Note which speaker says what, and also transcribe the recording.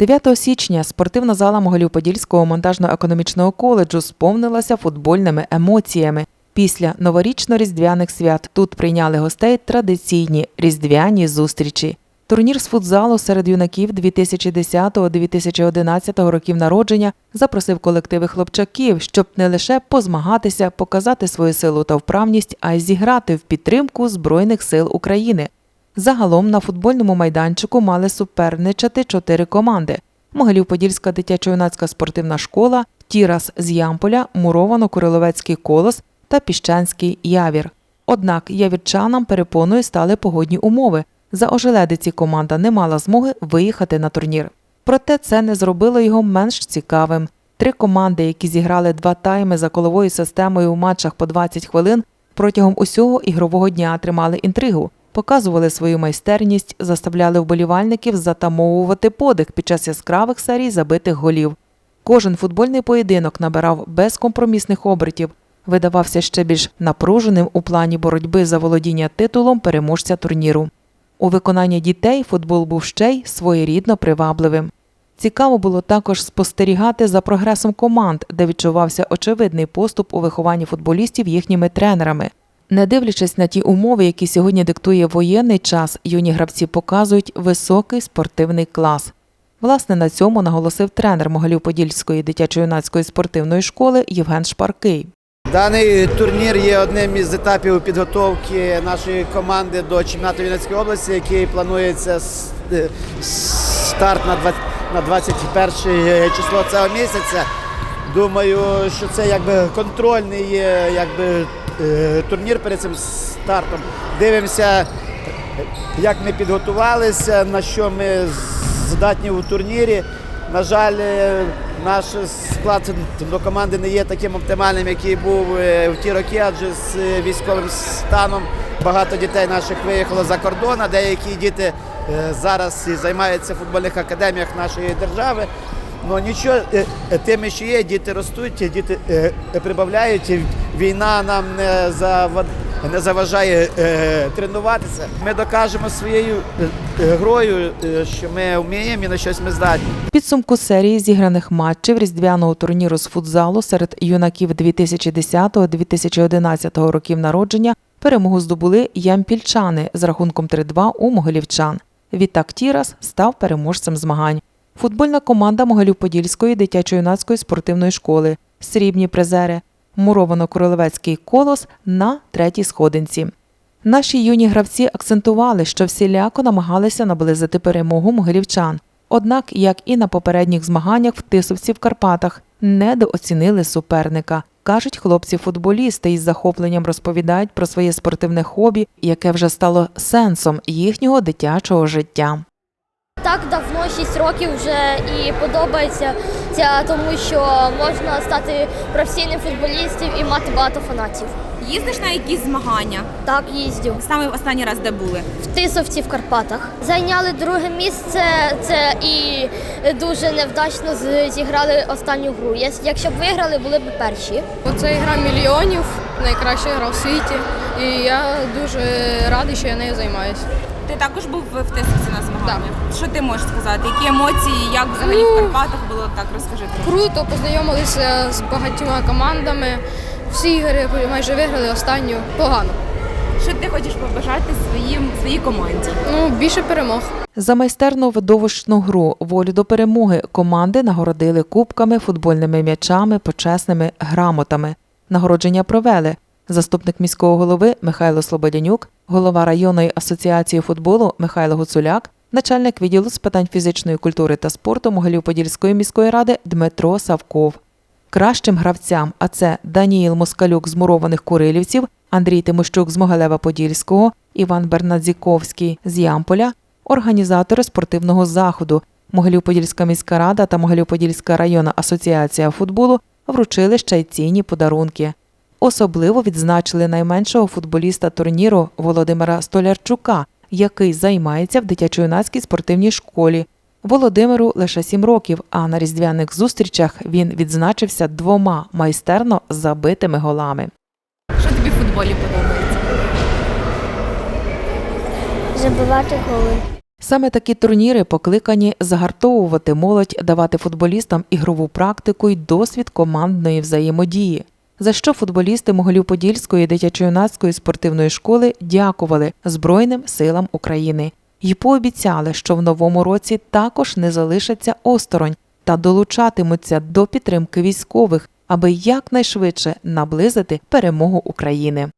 Speaker 1: 9 січня спортивна зала Могилів-Подільського монтажно-економічного коледжу сповнилася футбольними емоціями. Після новорічно-різдвяних свят тут прийняли гостей традиційні різдвяні зустрічі. Турнір з футзалу серед юнаків 2010-2011 років народження запросив колективи хлопчаків, щоб не лише позмагатися, показати свою силу та вправність, а й зіграти в підтримку Збройних сил України. Загалом на футбольному майданчику мали суперничати чотири команди: Могилів-Подільська дитячо-юнацька спортивна школа, Тірас з Ямполя, Муровано-Куриловецький колос та Піщанський явір. Однак явірчанам перепоною стали погодні умови. За ожеледиці команда не мала змоги виїхати на турнір. Проте це не зробило його менш цікавим. Три команди, які зіграли два тайми за коловою системою у матчах по 20 хвилин, протягом усього ігрового дня тримали інтригу, показували свою майстерність, заставляли вболівальників затамовувати подих під час яскравих серій забитих голів. Кожен футбольний поєдинок набирав безкомпромісних обертів, видавався ще більш напруженим у плані боротьби за володіння титулом переможця турніру. У виконанні дітей футбол був ще й своєрідно привабливим. Цікаво було також спостерігати за прогресом команд, де відчувався очевидний поступ у вихованні футболістів їхніми тренерами. Не дивлячись на ті умови, які сьогодні диктує воєнний час, юні гравці показують високий спортивний клас. Власне, на цьому наголосив тренер Могилів-Подільської дитячо-юнацької спортивної школи Євген Шпаркий.
Speaker 2: Даний турнір є одним із етапів підготовки нашої команди до чемпіонату Вінницької області, який планується е, старт на 20 на 21 число цього місяця. Думаю, що це якби контрольний якби, е, турнір перед цим стартом. Дивимося, як ми підготувалися, на що ми здатні у турнірі. На жаль, е, наш склад до команди не є таким оптимальним, який був е, в ті роки, адже з військовим станом багато дітей наших виїхало за кордон, а деякі діти зараз займаються в футбольних академіях нашої держави. Ну нічого, е, е, тим, що є, діти ростуть, діти е, прибавляють. Війна нам не зава- не заважає тренуватися. Ми докажемо своєю грою, що ми вміємо і на щось ми здатні.
Speaker 1: Підсумку серії зіграних матчів різдвяного турніру з футзалу серед юнаків 2010-2011 років народження перемогу здобули ямпільчани з рахунком 3-2 у могилівчан. Відтак Тірас став переможцем змагань. Футбольна команда Могилів-Подільської дитячо-юнацької спортивної школи, срібні призери, Муровано-Королевецький колос на третій сходинці. Наші юні гравці акцентували, що всіляко намагалися наблизити перемогу могилівчан. Однак, як і на попередніх змаганнях в Тисовці в Карпатах, недооцінили суперника. Кажуть хлопці-футболісти із захопленням розповідають про своє спортивне хобі, яке вже стало сенсом їхнього дитячого життя.
Speaker 3: Так давно 6 років вже і подобається ця, тому що можна стати професійним футболістом і мати багато фанатів.
Speaker 4: Їздиш на якісь змагання?
Speaker 3: Так, їздю.
Speaker 4: Саме в останній раз де були?
Speaker 3: В Тисовці в Карпатах. Зайняли друге місце. Це і дуже невдачно зіграли останню гру. Якщо б виграли, були б перші.
Speaker 5: Це гра мільйонів, найкраща гра в світі. І я дуже радий, що я нею займаюся.
Speaker 4: Ти також був в Тисовці на змаганнях? Що ти можеш сказати? Які емоції, як взагалі в Карпатах було так розкажи трохи.
Speaker 5: Круто, познайомилися з багатьма командами. Всі ігри майже виграли, останню погано.
Speaker 4: Що ти хочеш побажати своїм своїй команді?
Speaker 5: Ну, більше перемог.
Speaker 1: За майстерну видовищну гру волю до перемоги команди нагородили кубками, футбольними м'ячами, почесними грамотами. Нагородження провели заступник міського голови Михайло Слободянюк, голова районної асоціації футболу Михайло Гуцуляк, начальник відділу з питань фізичної культури та спорту Могилів-Подільської міської ради Дмитро Савков. Кращим гравцям, а це Даніїл Москалюк з мурованих Курилівців, Андрій Тимощук з Могилева-Подільського, Іван Бернадзіковський з Ямполя, організатори спортивного заходу Могилів-Подільська міська рада та Могилів-Подільська районна асоціація футболу вручили ще й цінні подарунки. Особливо відзначили найменшого футболіста турніру Володимира Столярчука, який займається в дитячо-юнацькій спортивній школі. Володимиру лише сім років, а на різдвяних зустрічах він відзначився двома майстерно забитими голами.
Speaker 4: Що тобі в футболі подобається?
Speaker 3: Забивати голи.
Speaker 1: Саме такі турніри покликані загартовувати молодь, давати футболістам ігрову практику й досвід командної взаємодії. За що футболісти Могилів-Подільської дитячо-юнацької спортивної школи дякували Збройним силам України і пообіцяли, що в новому році також не залишаться осторонь та долучатимуться до підтримки військових, аби якнайшвидше наблизити перемогу України.